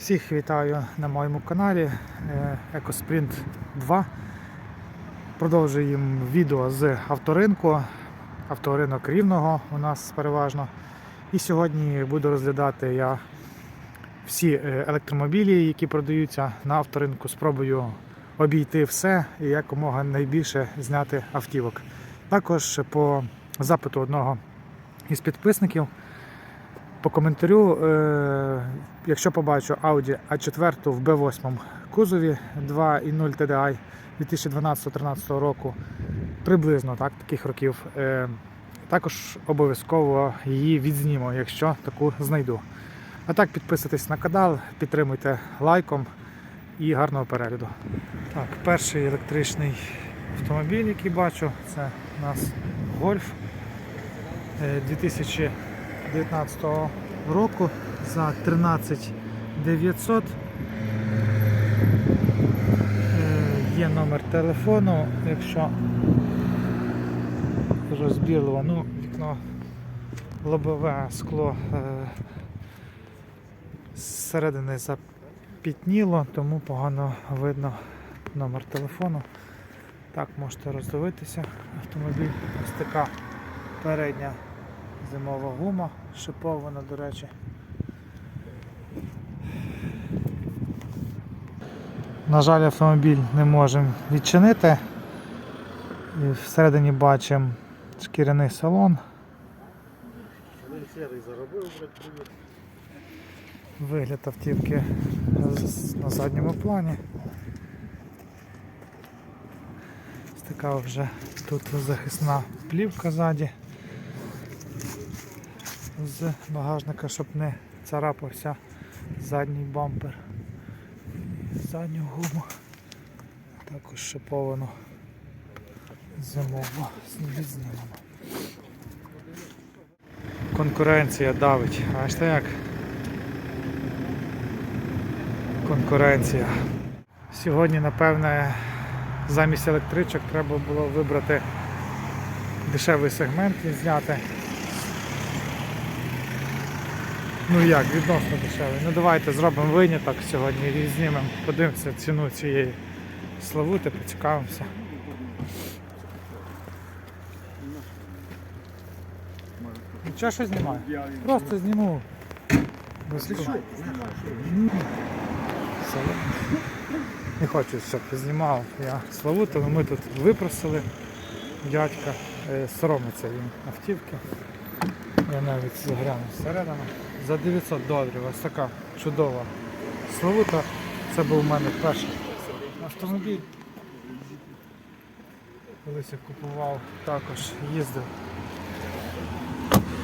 Всіх вітаю на моєму каналі е, EcoSprint 2. Продовжуємо відео з авторинку. Авторинок рівного у нас переважно. І сьогодні буду розглядати я всі е, електромобілі, які продаються на авторинку. Спробую обійти все і якомога найбільше зняти автівок. Також по запиту одного із підписників по коментарю, е, якщо побачу Audi A4 в B8 кузові 2.0 TDI 2012-2013 року, приблизно так, таких років, е, також обов'язково її відзніму, якщо таку знайду. А так, підписуйтесь на канал, підтримуйте лайком і гарного перегляду. Так, перший електричний автомобіль, який бачу, це у нас Golf е, 2019 року за 13 900. Е, Є номер телефону, якщо розбірливо, ну, вікно лобове скло е, зсередини запітніло, тому погано видно номер телефону. Так, можете роздивитися автомобіль. Ось передня зимова гума, шипована, до речі. На жаль, автомобіль не можемо відчинити. І всередині бачимо шкіряний салон. Вигляд автівки на задньому плані. Така вже тут захисна плівка ззаді з багажника, щоб не царапався задній бампер. Задню гуму. Також шиповану зимову відзнімемо. Конкуренція давить. Бачите як? Конкуренція. Сьогодні, напевне, замість електричок треба було вибрати дешевий сегмент і зняти. Ну як, відносно дешевий. Ну давайте зробимо виняток сьогодні і знімемо, подивимося ціну цієї славути, поцікавимося. Нічого що знімаю? Просто зніму. Не хочу, щоб знімав я Славуту, але ми тут випросили дядька, е, соромиться він автівки. Я навіть загляну всередину. За 900 доларів ось така чудова Славута. Це був у мене перший автомобіль. Колись я купував, також їздив.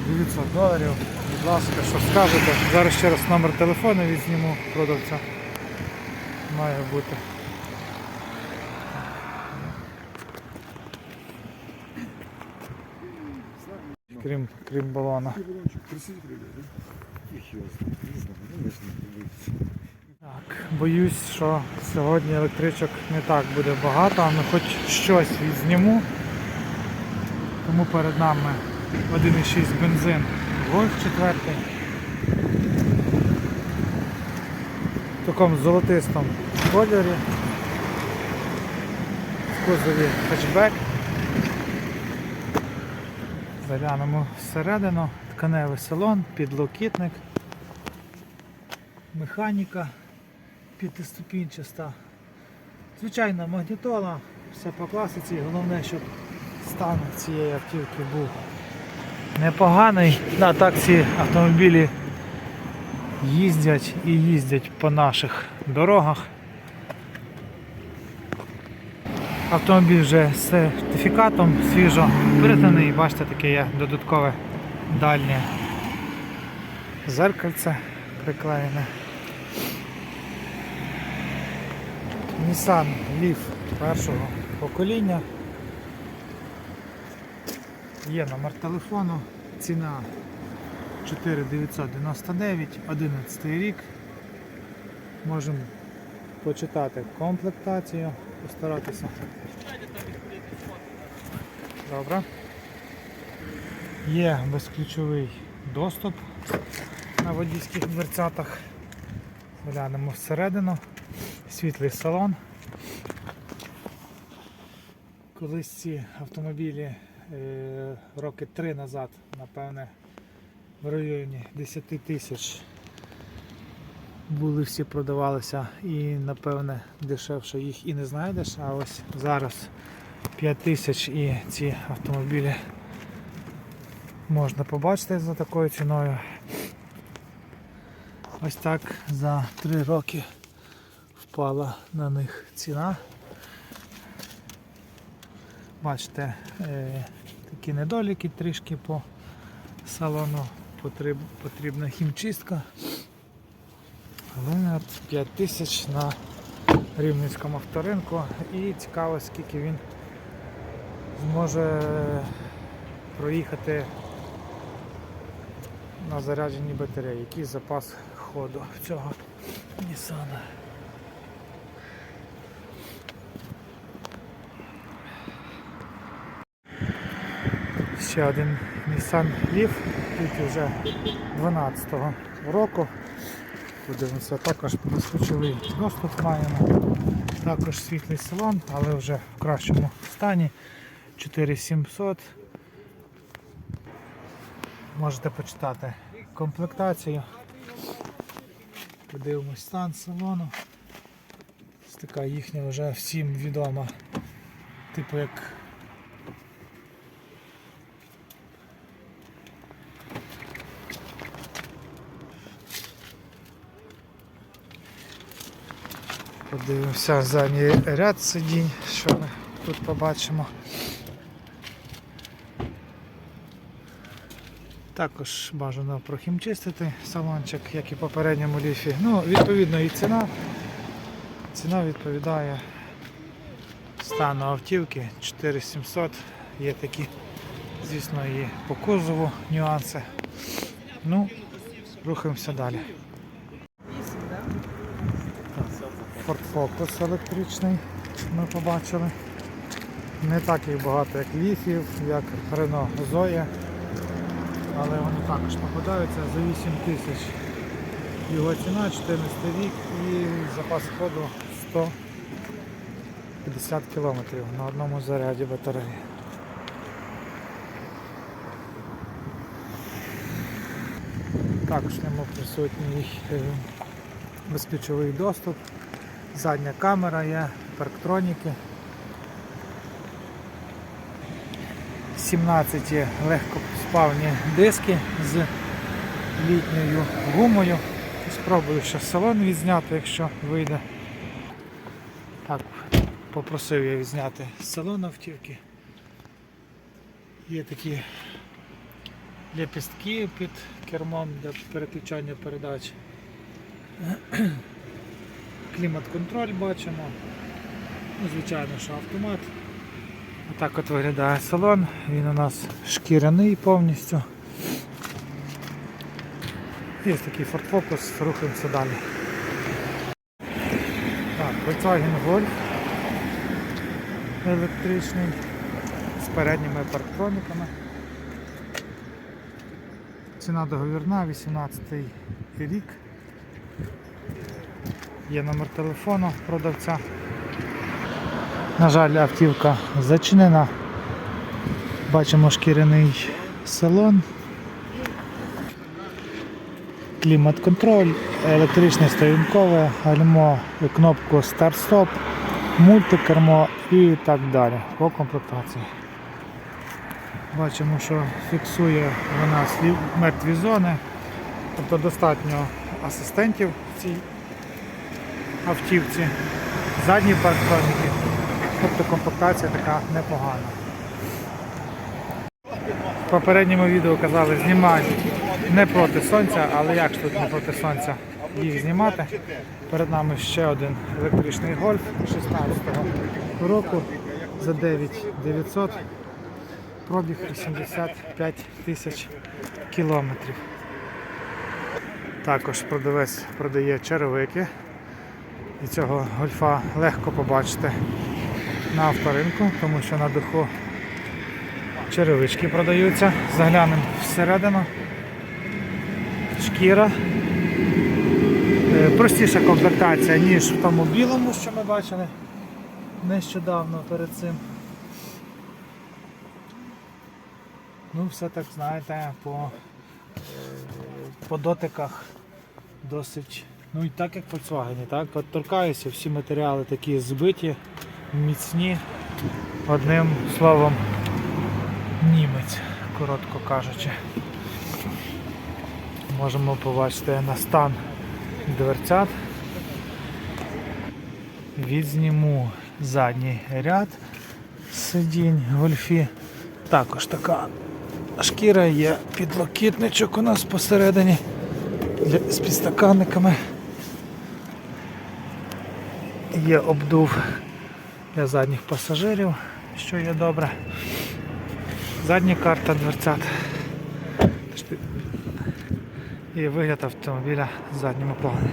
900 доларів. Будь ласка, що скажете? Зараз ще раз номер телефону відзніму продавця. Має бути. Крім, крім балона. Так, боюсь, що сьогодні електричок не так буде багато, але хоч щось відзніму. Тому перед нами 1,6 бензин Golf 4. В такому золотистому кольорі. В кузові хетчбек. Заглянемо всередину, тканевий салон, підлокітник, механіка п'ятиступінчаста. Звичайна магнітола, все по класиці, головне, щоб стан цієї автівки був непоганий. Да, так ці автомобілі їздять і їздять по наших дорогах. Автомобіль вже з сертифікатом свіжо пританий, бачите, таке є додаткове дальнє зеркальце приклеєне. Nissan Leaf першого покоління. Є номер телефону, ціна 4999, 11 рік. Можемо почитати комплектацію, постаратися. Добре. Є безключовий доступ на водійських дверцятах. Глянемо всередину. Світлий салон. Колись ці автомобілі е, роки три назад, напевне, в районі 10 тисяч були всі продавалися і напевне дешевше їх і не знайдеш, а ось зараз 5 тисяч і ці автомобілі можна побачити за такою ціною. Ось так за 3 роки впала на них ціна. Бачите, е, такі недоліки трішки по салону, потрібна хімчистка. От 5 тисяч на рівненському авторинку і цікаво скільки він зможе проїхати на зарядженій батареї. Який запас ходу в цього Nissan. Ще один Nissan Leaf, тільки вже 12-го року. Подивимося, також безключовий доступ маємо. Також світлий салон, але вже в кращому стані. 4700. Можете почитати комплектацію. Подивимось стан салону. Ось така їхня вже всім відома. Типу як Подивимося задній ряд сидінь, що ми тут побачимо. Також бажано прохімчистити салончик, як і в попередньому ліфі. Ну, відповідно і ціна. Ціна відповідає стану автівки 4700. Є такі, звісно, і по кузову нюанси. Ну, рухаємося далі. Ford Focus електричний ми побачили. Не так їх багато, як ліфів, як Renault Zoe, але вони також попадаються за 8 тисяч. Його ціна 14 рік і запас ходу 150 км на одному заряді батареї. Також в ньому присутній е, безключовий доступ. Задня камера є, парктроніки. 17 легкоспавні диски з літньою гумою. Спробую ще салон відзняти, якщо вийде. Так, попросив я відзняти салон автівки. Є такі лепістки під кермом для переключання передач. Клімат-контроль бачимо. Ну, звичайно, що автомат. Отак от виглядає салон, він у нас шкіряний повністю. Є такий Ford Focus, рухаємося далі. Так, Volkswagen Golf електричний з передніми парктрониками. Ціна договірна, 18 рік. Є номер телефону продавця. На жаль, автівка зачинена. Бачимо шкіряний салон. Клімат-контроль, електричне стоянкове, гальмо, кнопку старт-стоп, мультикермо і так далі по комплектації. Бачимо, що фіксує вона мертві зони, тобто достатньо асистентів в цій автівці, задні парктроніки, тобто комплектація така непогана. В попередньому відео казали, знімай не проти сонця, але як ж тут не проти сонця їх знімати. Перед нами ще один електричний гольф 16-го року за 9900 пробіг 85 тисяч кілометрів. Також продавець продає черевики. І цього гольфа легко побачити на авторинку, тому що на духу черевички продаються. Заглянемо всередину. Шкіра, е, простіша комплектація, ніж в тому білому, що ми бачили нещодавно перед цим. Ну, все так, знаєте, по, е, по дотиках досить. Ну і так як в Volkswagen, так? Торкаюся, всі матеріали такі збиті, міцні. Одним словом, німець, коротко кажучи. Можемо побачити на стан дверцят. Відзніму задній ряд сидінь гольфі. Також така шкіра є підлокітничок у нас посередині з підстаканниками. Є обдув для задніх пасажирів, що є добре. Задня карта дверцят. І вигляд автомобіля в задньому плані.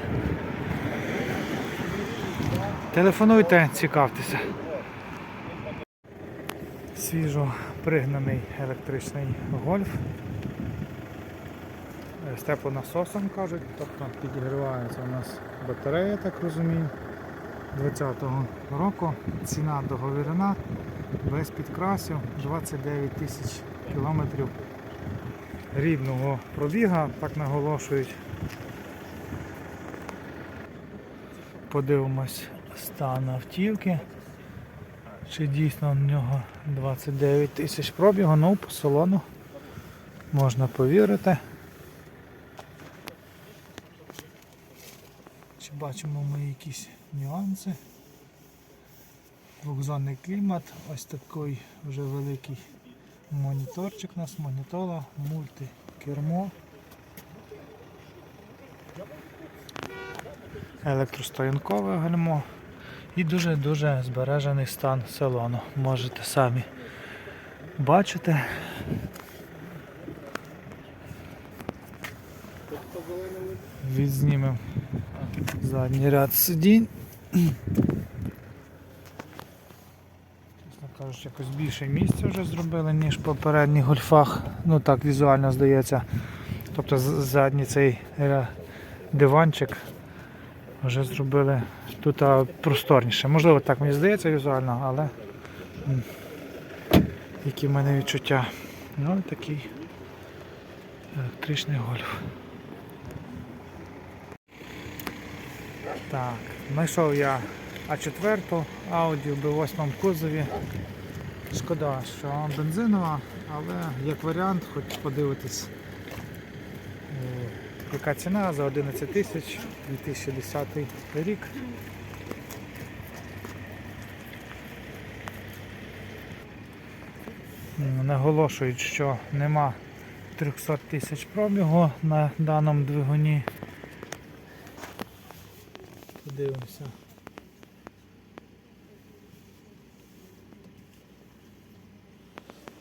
Телефонуйте, цікавтеся. Свіжо пригнаний електричний гольф. З теплонасосом кажуть, тобто підігрівається у нас батарея, так розумію. 20-го року. Ціна договірена, без підкрасів, 29 тисяч кілометрів рідного пробіга, так наголошують. Подивимось стан автівки. Чи дійсно в нього 29 тисяч пробігу, ну по салону можна повірити. Чи бачимо ми якісь нюанси? Двохзонний клімат, ось такий вже великий моніторчик у нас, монітола, мультикермо. Електростоянкове гальмо і дуже-дуже збережений стан салону. Можете самі бачити. Відзнімемо задній ряд сидінь. Чесно кажучи, якось більше місця вже зробили, ніж в попередніх гольфах. Ну так візуально здається. Тобто задній цей диванчик вже зробили тут просторніше. Можливо, так мені здається візуально, але які в мене відчуття. Ну такий електричний гольф. Так, знайшов я А4 Audi в B8 кузові. Шкода, що бензинова, але як варіант, хоч подивитись, е, яка ціна за 11 тисяч 2010 рік. Наголошують, що нема 300 тисяч пробігу на даному двигуні. Подивимося.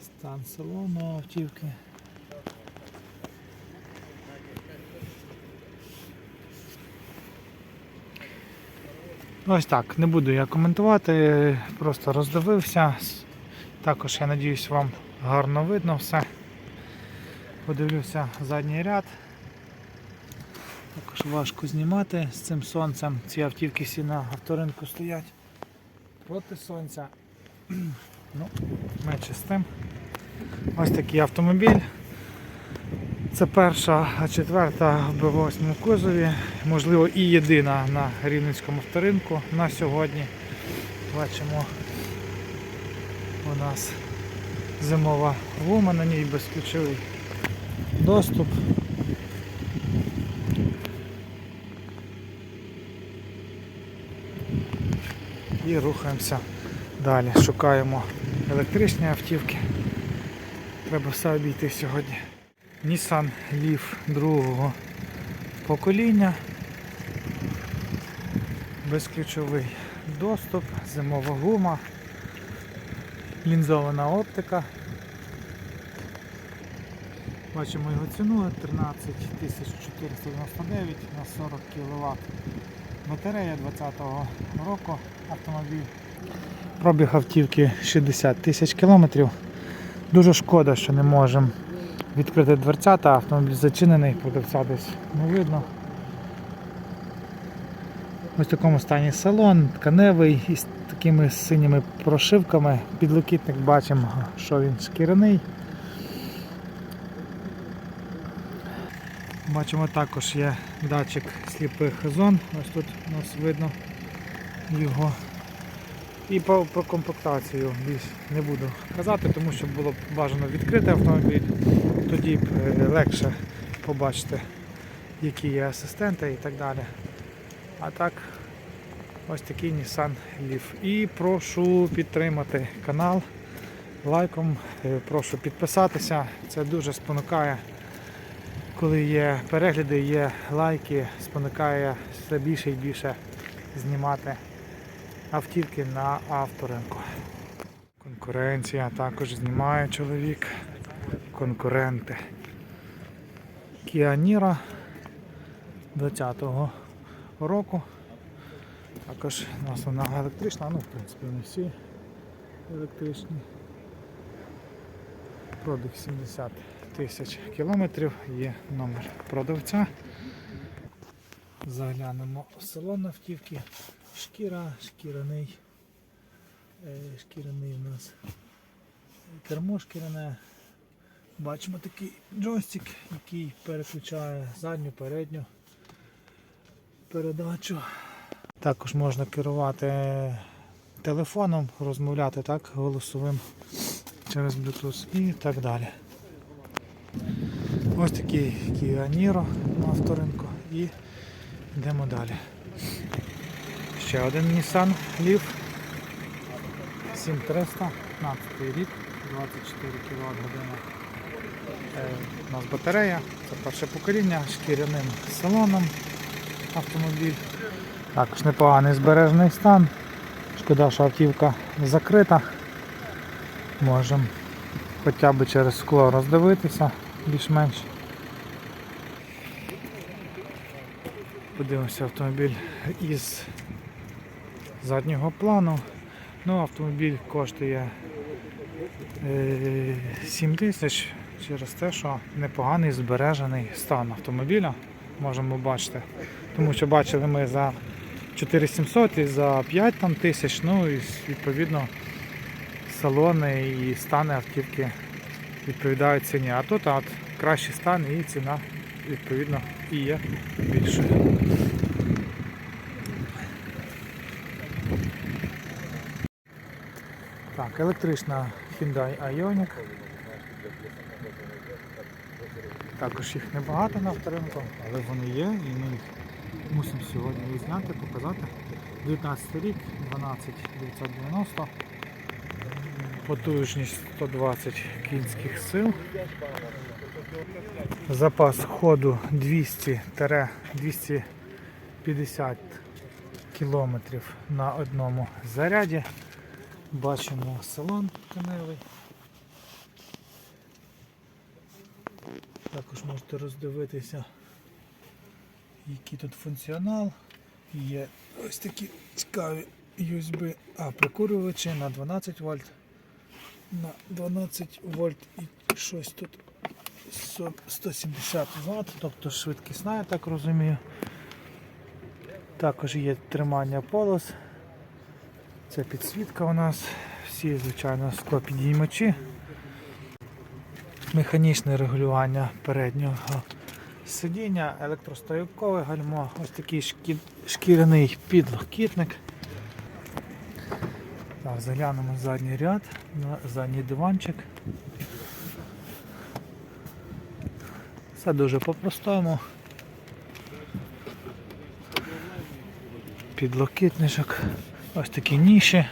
Стан салону автівки. Ось так, не буду я коментувати, просто роздивився. Також я надіюсь вам гарно видно все. Подивлюся задній ряд. Важко знімати з цим сонцем. Ці автівки всі на авторинку стоять проти сонця. Ну, менше з тим. Ось такий автомобіль. Це перша, а четверта в Б8 кузові, можливо і єдина на Рівненському авторинку на сьогодні. Бачимо у нас зимова гума, на ній безключовий доступ. І рухаємося далі. Шукаємо електричні автівки. Треба все обійти сьогодні. Nissan Leaf другого покоління. Безключовий доступ, зимова гума, лінзована оптика. Бачимо його ціну 13 499 на 40 кВт. Батарея 20-го року автомобіль. Пробіг автівки 60 тисяч кілометрів. Дуже шкода, що не можемо відкрити дверцята, автомобіль зачинений, продавця десь не видно. Ось в такому стані салон, тканевий із такими синіми прошивками. Підлокітник бачимо, що він шкіряний. Бачимо також є датчик сліпих зон. Ось тут у нас видно його. І по, про комплектацію більш не буду казати, тому що було б бажано відкрити автомобіль, тоді б е, легше побачити, які є асистенти і так далі. А так, ось такий Nissan Leaf. І прошу підтримати канал лайком, е, прошу підписатися. Це дуже спонукає, коли є перегляди, є лайки, спонукає все більше і більше знімати автівки на авторинку. Конкуренція також знімає чоловік. Конкуренти. Niro 20-го року. Також вона електрична, ну в принципі не всі електричні. Пробіг 70 тисяч кілометрів, є номер продавця. Заглянемо в салон автівки. Шкіра, шкіряний. Е, Шкіряний у нас кермо шкіряне. Бачимо такий джойстик, який переключає задню, передню передачу. Також можна керувати телефоном, розмовляти так голосовим через Bluetooth і так далі. Ось такий Kia Niro на авторинку і йдемо далі. Ще один Nissan Leaf 7300, 15 рік, 24 кВт година. У нас батарея, це перше покоління, шкіряним салоном автомобіль. Також непоганий збережений стан. Шкода, що автівка закрита. Можемо хоча б через скло роздивитися більш-менш. Подивимося автомобіль із заднього плану. Ну, автомобіль коштує е, 7 тисяч через те, що непоганий збережений стан автомобіля. Можемо бачити. Тому що бачили ми за 4700 і за 5 там, тисяч, ну і відповідно салони і стани автівки відповідають ціні. А тут от, кращий стан і ціна відповідно і є більшою. Так, електрична Hyundai Ioniq. Також їх небагато на авторинку, але вони є і ми їх мусимо сьогодні зняти, показати. 19 рік, 12990, потужність 120 кінських сил. Запас ходу 200-250 кілометрів на одному заряді. Бачимо салон тканевий. Також можете роздивитися, який тут функціонал. Є ось такі цікаві USB а прикурювачі на 12 вольт. На 12 вольт і щось тут 170 Вт, тобто швидкісна, я так розумію. Також є тримання полос. Це підсвітка у нас. Всі, звичайно, склопідіймачі. Механічне регулювання переднього сидіння, електростоянкове гальмо, ось такий шкі- шкіряний підлокітник. Так, заглянемо задній ряд, задній диванчик. Все дуже по-простому. Підлокітничок, ось такі ніші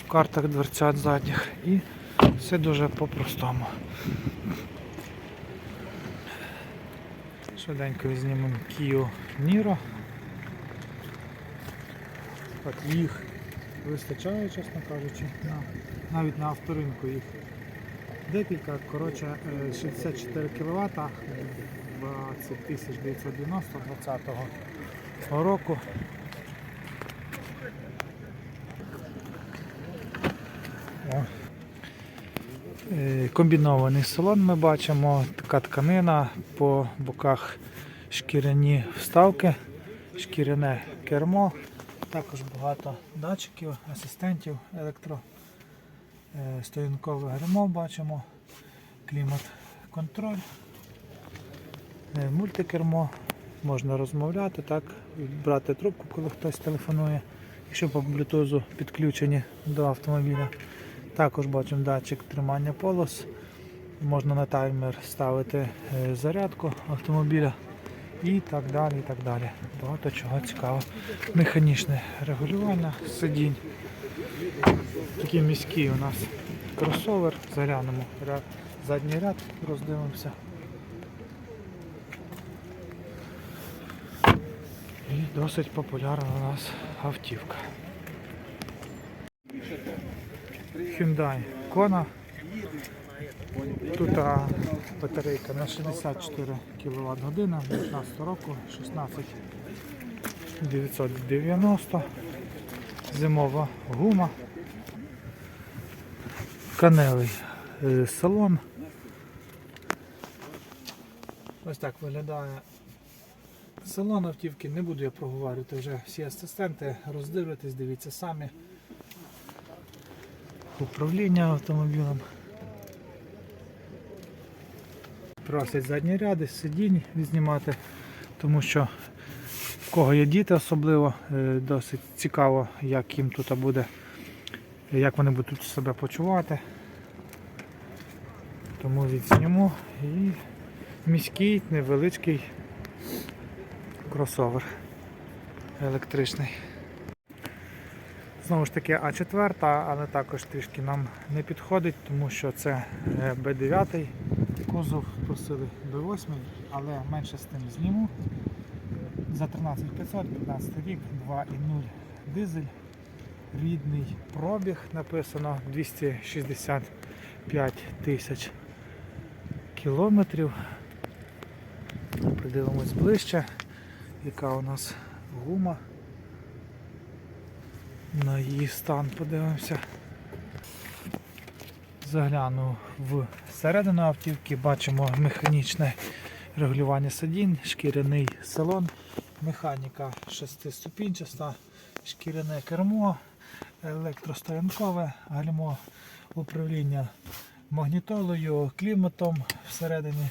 в картах дверцят задніх і все дуже по-простому. Швиденько візьмемо Kia Niro. От їх вистачає, чесно кажучи, на, навіть на авторинку їх декілька, коротше, е, 64 кВт, 20 990 20 року. Комбінований салон ми бачимо, така тканина, по боках шкіряні вставки, шкіряне мультикермо, також багато датчиків, асистентів електро. Е, гальмо бачимо, клімат-контроль, е, мультикермо, можна розмовляти, так, брати трубку, коли хтось телефонує, якщо по блютузу підключені до автомобіля. Також бачимо датчик тримання полос. Можна на таймер ставити е, зарядку автомобіля і так далі. і так далі. Багато чого цікавого. Механічне регулювання сидінь. Такий міський у нас кросовер. Заглянемо задній ряд, роздивимося. І досить популярна у нас автівка. Hyundai Kona. Тут батарейка на 64 кВт година 19 року, 16 990. Зимова гума. Канелий е, салон. Ось так виглядає салон автівки. Не буду я проговорювати вже всі асистенти. Роздивитесь, дивіться самі. Управління автомобілем. Просять задні ряди, сидінь відзнімати, тому що в кого є діти особливо, е, досить цікаво, як їм тут буде, як вони будуть себе почувати. Тому відзніму і міський невеличкий кросовер електричний. Знову ж таки А4, але також трішки нам не підходить, тому що це е, Б9 кузов, просили Б8, але менше з тим зніму. За 13500, 15 рік, 2,0 дизель. Рідний пробіг написано 265 тисяч кілометрів. Придивимось ближче, яка у нас гума. На її стан подивимося. Загляну в середину автівки, бачимо механічне регулювання сидінь, шкіряний салон, механіка шестиступінчаста, шкіряне кермо, електростоянкове гальмо, управління магнітолою, кліматом всередині.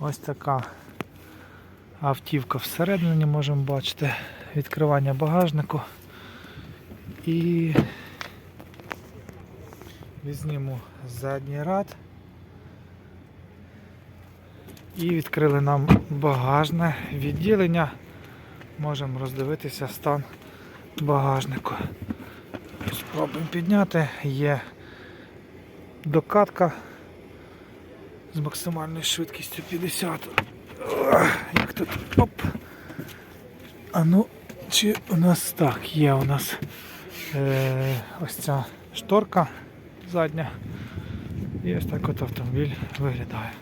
Ось така автівка всередині можемо бачити відкривання багажнику і візьмемо задній ряд і відкрили нам багажне відділення. Можемо роздивитися стан багажнику. Спробуємо підняти. Є докатка з максимальною швидкістю 50. Як тут? Оп. А ну, чи у нас так, є у нас е, ось ця шторка задня. І ось так от автомобіль виглядає.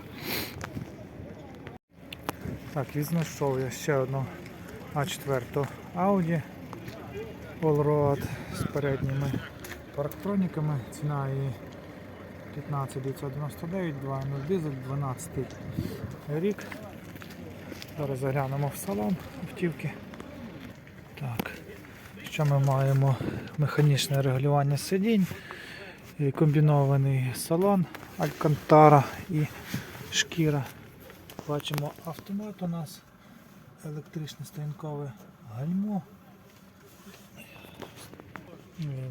Так, відзнайшов я ще одну А4 Audi Allroad з передніми парктроніками. Ціна її 15999, 2.0 дизель, 12 рік. Зараз заглянемо в салон автівки. Так. Що ми маємо? Механічне регулювання сидінь, комбінований салон, алькантара і шкіра. Бачимо автомат у нас, електричне стоянкове гальмо.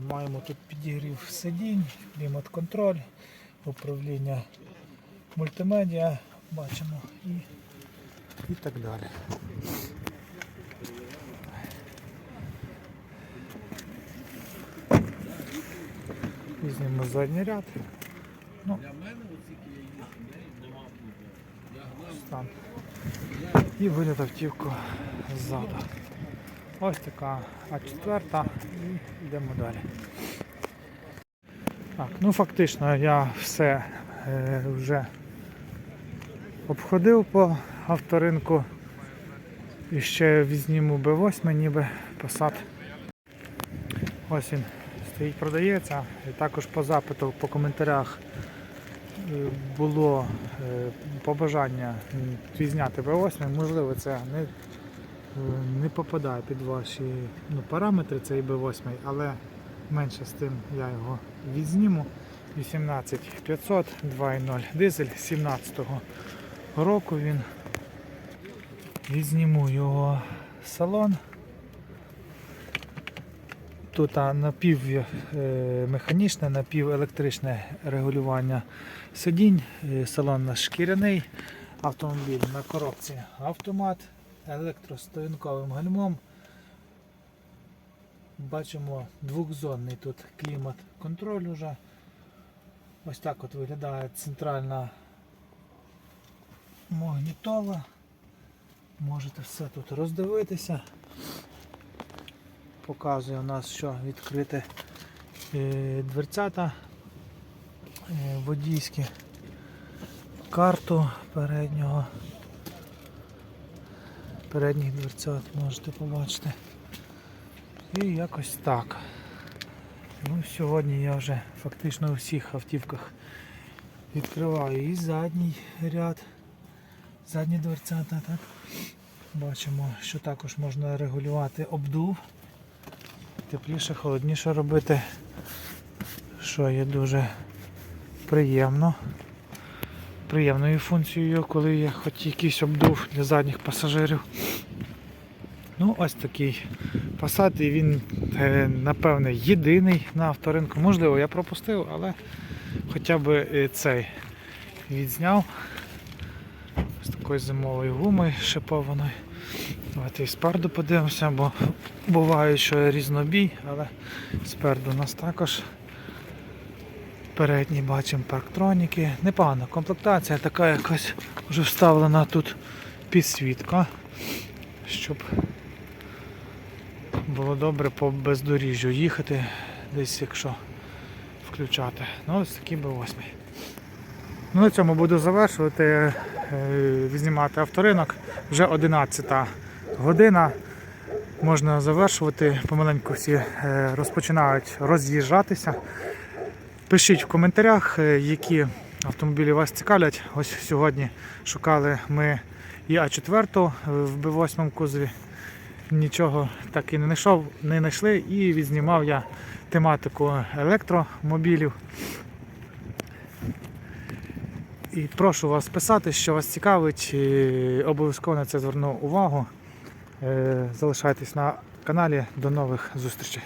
Маємо тут підігрів сидінь, клімат-контроль, управління мультимедіа, бачимо і, і так далі. Візьмемо задній ряд. Ну, стан. І виліт автівку ззаду. Ось така А4 і йдемо далі. Так, ну фактично я все е, вже обходив по авторинку. І ще візніму Б8, ніби посад. Ось він стоїть, продається. І також по запиту, по коментарях е, було е, побажання м, відзняти B8, можливо, це не, не попадає під ваші ну, параметри цей B8, але менше з тим я його відзніму. 18500 2.0 дизель 17-го року він. Відзніму його салон. Тут а, напів е, напівелектричне регулювання сидінь, Е, салон у шкіряний, автомобіль на коробці автомат, електростоянковим гальмом. Бачимо двохзонний тут клімат-контроль уже. Ось так от виглядає центральна магнітола. Можете все тут роздивитися. Показує у нас, що відкрити е, дверцята е, водійські, карту переднього, передніх дверцят можете побачити. І якось так. Ну, сьогодні я вже фактично у всіх автівках відкриваю і задній ряд, задні дверцята, так? Бачимо, що також можна регулювати обдув, тепліше, холодніше робити, що є дуже приємно. Приємною функцією, коли є хоч якийсь обдув для задніх пасажирів. Ну, ось такий Passat, і він, е, напевне, єдиний на авторинку. Можливо, я пропустив, але хоча б е, цей відзняв з такою зимовою гумою шипованою. Давайте і спереду подивимося, бо буває, що різнобій, але спереду у нас також передній бачимо парктроніки. Непогана комплектація, така якась вже вставлена тут підсвітка, щоб було добре по бездоріжжю їхати, десь якщо включати. Ну ось такий би восьмий. Ну, на цьому буду завершувати, е, знімати авторинок. Вже 11 година. Можна завершувати. Помаленьку всі е, розпочинають роз'їжджатися. Пишіть в коментарях, е, які автомобілі вас цікавлять. Ось сьогодні шукали ми і А4 в Б8 кузові. Нічого так і не знайшов, не знайшли і відзнімав я тематику електромобілів. І прошу вас писати, що вас цікавить. Обов'язково на це зверну увагу. Е, Залишайтесь на каналі. До нових зустрічей.